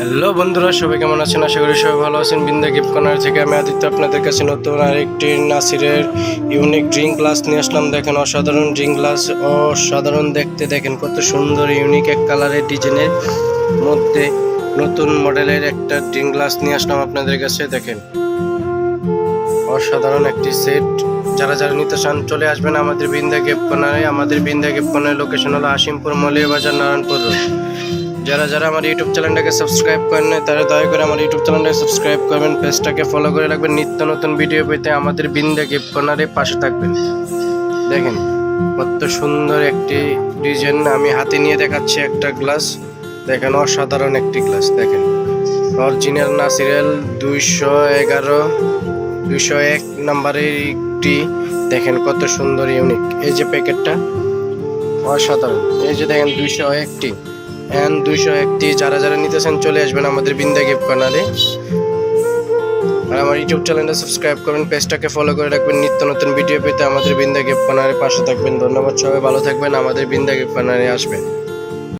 Hello বন্ধুরা, সবাই কেমন আছেন? আশা করি সবাই ভালো আছেন। বিন্দা গিফট কর্নার থেকে আমি আদিত্য আপনাদের কাছে নতুন আরেকটি নাসিরের ইউনিক ড্রিঙ্ক গ্লাস নিয়ে আসলাম। দেখেন, অসাধারণ ড্রিঙ্ক গ্লাস অসাধারণ দেখতে। দেখেন, কত সুন্দর ইউনিক এক কালারের ডিজাইনের মধ্যে নতুন মডেলের একটা ড্রিঙ্ক গ্লাস নিয়ে আসলাম আপনাদের কাছে। দেখেন, অসাধারণ একটি সেট যারা যারা নিতে চান, চলে আসবেন আমাদের বিন্দা গিফট কর্নারে। আমাদের বিন্দা গিফট কর্নারের লোকেশন হলো আসিমপুর মলিয়া বাজার নারায়ণপুর রোড যারা যারা আমার ইউটিউব চ্যানেলটাকে সাবস্ক্রাইব করেন তারা দয়া করে আমার ইউটিউব চ্যানেলটাকে সাবস্ক্রাইব করবেন, পেজটাকে ফলো করে রাখবেন, নিত্য নতুন ভিডিও পেতে আমাদের বিন্দা গিফট কর্নারে পাশে থাকবেন। দেখেন, কত সুন্দর একটি ডিজাইন আমি হাতে নিয়ে দেখাচ্ছি একটা গ্লাস দেখেন, অসাধারণ একটি গ্লাস দেখেন। অরিজিনাল নাসিরেল দুইশো এগারো, দুইশো এক নাম্বারের একটি। দেখেন, কত সুন্দর ইউনিক এই যে প্যাকেটটা অসাধারণ। এই যে দেখেন, দুইশো একটি। এন দুইশো একটি, যারা যারা নিতেছেন চলে আসবেন আমাদের বিন্দা গিফট কর্নারে আর আমার ইউটিউব চ্যানেলটা সাবস্ক্রাইব করবেন পেজটাকে ফলো করে রাখবেন, নিত্য নতুন ভিডিও পেতে আমাদের বিন্দা গিফট কর্নারে পাশে থাকবেন। ধন্যবাদ সবাই, ভালো থাকবেন, আমাদের বিন্দা গিফট কর্নারে আসবেন।